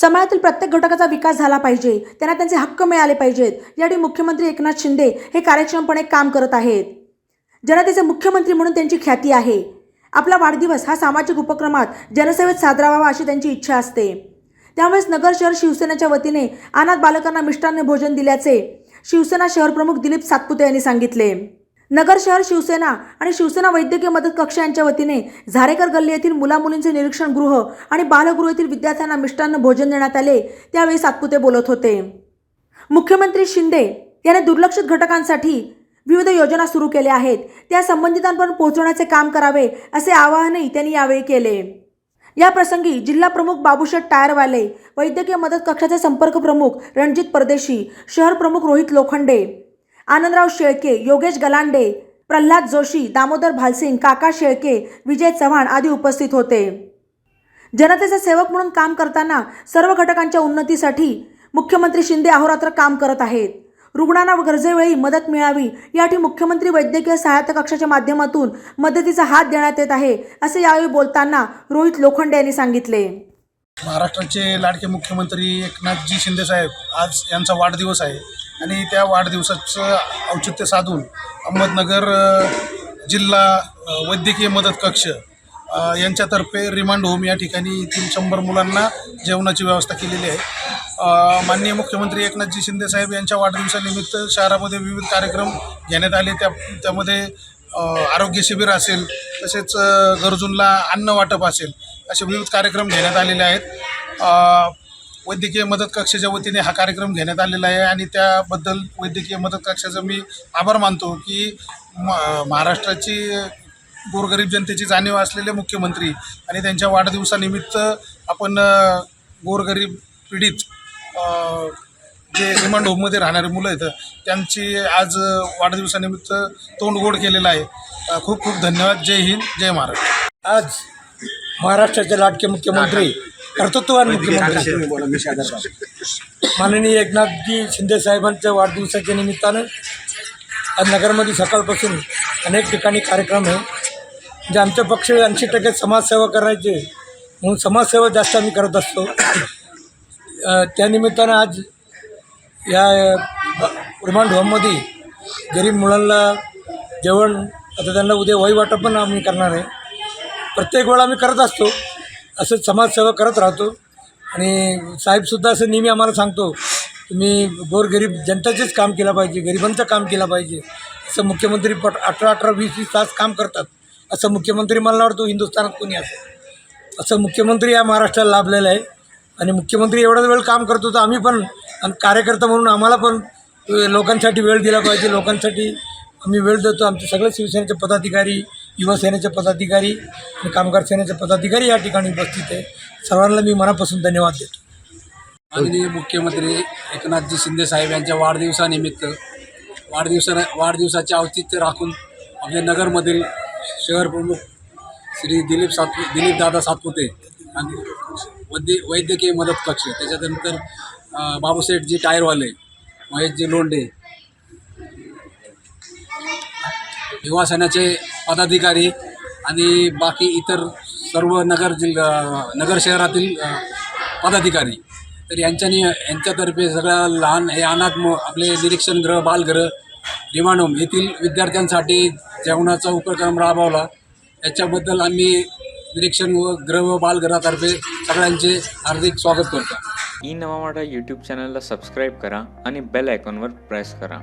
समाजातील प्रत्येक घटकाचा विकास झाला पाहिजे. त्यांना त्यांचे हक्क मिळाले पाहिजेत. यासाठी मुख्यमंत्री एकनाथ शिंदे हे कार्यक्षमपणे काम करत आहेत. जनतेचे मुख्यमंत्री म्हणून त्यांची ख्याती आहे. आपला वाढदिवस हा सामाजिक उपक्रमात जनसेवेत साजरा व्हावा अशी त्यांची इच्छा असते. त्यामुळेच नगर शहर शिवसेनेच्या वतीने अनाथ बालकांना मिष्टान्न भोजन दिल्याचे शिवसेना शहर प्रमुख दिलीप सातपुते यांनी सांगितले. नगर शहर शिवसेना आणि शिवसेना वैद्यकीय मदत कक्ष यांच्या वतीने झारेकर गल्ली येथील मुलामुलींचे निरीक्षण गृह आणि बालगृह येथील विद्यार्थ्यांना मिष्टान्न भोजन देण्यात आले त्यावेळी सातपुते बोलत होते. मुख्यमंत्री शिंदे यांनी दुर्लक्षित घटकांसाठी विविध योजना सुरू केल्या आहेत. त्या संबंधितांपर्यंत पोहोचवण्याचे काम करावे असे आवाहनही त्यांनी यावेळी केले. या प्रसंगी जिल्हा प्रमुख बाबूशेठ टायरवाले वैद्यकीय मदत कक्षाचे संपर्क प्रमुख रणजित परदेशी शहर प्रमुख रोहित लोखंडे आनंदराव शेळके योगेश गलांडे प्रल्हाद जोशी दामोदर भालसिंग काका शेळके विजय चव्हाण आदी उपस्थित होते. जनतेचे सेवक म्हणून काम करताना सर्व घटकांच्या उन्नतीसाठी मुख्यमंत्री शिंदे अहोरात्र काम करत आहेत. रुग्णांना गरजेवेळी मदत मिळावी यासाठी मुख्यमंत्री वैद्यकीय सहायता कक्षाच्या माध्यमातून मदतीचा हात देण्यात येत आहे असे यावेळी बोलताना रोहित लोखंडे यांनी सांगितले. महाराष्ट्राचे लाडके मुख्यमंत्री एकनाथजी शिंदेसाहेब आज यांचा वाढदिवस आहे. आणि त्या वाढदिवसाचं औचित्य साधून अहमदनगर जिल्हा वैद्यकीय मदत कक्ष यांच्यातर्फे रिमांड होम या ठिकाणी तीन शंभर मुलांना जेवणाची व्यवस्था केलेली आहे. माननीय मुख्यमंत्री एकनाथजी शिंदेसाहेब यांच्या वाढदिवसानिमित्त शहरामध्ये विविध कार्यक्रम घेण्यात आले. त्या त्यामध्ये आरोग्य शिबिर असेल तसेच गरजूंना अन्न वाटप असेल असे विविध कार्यक्रम घेण्यात आलेले आहेत. वैद्यकीय मदत कक्षाच्या वतीने हा कार्यक्रम घेण्यात आलेला आहे आणि त्याबद्दल वैद्यकीय मदत कक्षाचा मी आभार मानतो की म महाराष्ट्राची गोरगरीब जनतेची जाणीव असलेले मुख्यमंत्री आणि त्यांच्या वाढदिवसानिमित्त आपण गोरगरीब पीडित जे रिमांड होममध्ये राहणारे मुलं आहेत त्यांची आज वाढदिवसानिमित्त तोंड गोड केलेलं आहे. खूप खूप धन्यवाद. जय हिंद. जय महाराष्ट्र. आज महाराष्ट्राचे लाडके मुख्यमंत्री कर्तृत्ववान मुख्यमंत्री. माननीय एकनाथजी शिंदे साहेबांच्या वाढदिवसाच्या निमित्तानं आज नगरमध्ये सकाळपासून अनेक ठिकाणी कार्यक्रम आहे म्हणजे आमच्या पक्ष ऐंशी टक्के समाजसेवा करायचे म्हणून समाजसेवा जास्त आम्ही करत असतो. त्यानिमित्तानं आज या रिमांड होममध्ये गरीब मुलांना जेवण आता त्यांना उद्या वही वाटप पण आम्ही करणार आहे. प्रत्येक वेळा आम्ही करत असतो. असंच समाजसेवा करत राहतो. आणि साहेबसुद्धा असं नेहमी आम्हाला सांगतो तुम्ही गोरगरीब जनतेचेच काम केलं पाहिजे गरिबांचं काम केलं पाहिजे. असं मुख्यमंत्री पट अठरा अठरा वीस वीस तास काम करतात. असं मुख्यमंत्री मला वाटतो हिंदुस्थानात कोणी असं. असं मुख्यमंत्री या महाराष्ट्राला लाभलेलं आहे. आणि मुख्यमंत्री एवढाच वेळ काम करतो तर आम्ही पण आणि कार्यकर्ता म्हणून आम्हाला पण लोकांसाठी वेळ दिला पाहिजे. लोकांसाठी आम्ही वेळ देतो. आमचे सगळे शिवसेनेचे पदाधिकारी युवासेनेचे पदाधिकारी आणि कामगार सेनेचे पदाधिकारी या ठिकाणी उपस्थित आहे. सर्वांना मी मनापासून धन्यवाद देतो. माननीय मुख्यमंत्री एकनाथजी शिंदे साहेब यांच्या वाढदिवसानिमित्त वाढदिवसा वाढदिवसाचे औचित्य राखून आपल्या नगरमधील शहर प्रमुख श्री दिलीप सातपु दिलीप दादा सातपुते आणि वैद्य वैद्यकीय मदत कक्ष त्याच्यानंतर बाबूसेठजी टायरवाले महेशजी लोंडे युवा सेनेचे पदाधिकारी आणि बाकी इतर सर्व नगर जिल्हा नगर शहरातील पदाधिकारी. तर यांच्यानी यांच्यातर्फे सगळ्या लहान हे अनाथ म आपले निरीक्षणगृह बालगृह रिमांड होम येथील विद्यार्थ्यांसाठी जेवणाचा उपक्रम राबवला. याच्याबद्दल आम्ही निरीक्षण व गृह व बालगृहातर्फे सगळ्यांचे हार्दिक स्वागत करतो. ई नवा मराठा यूट्यूब चॅनलला सबस्क्राईब करा आणि बेल आयकॉनवर प्रेस करा.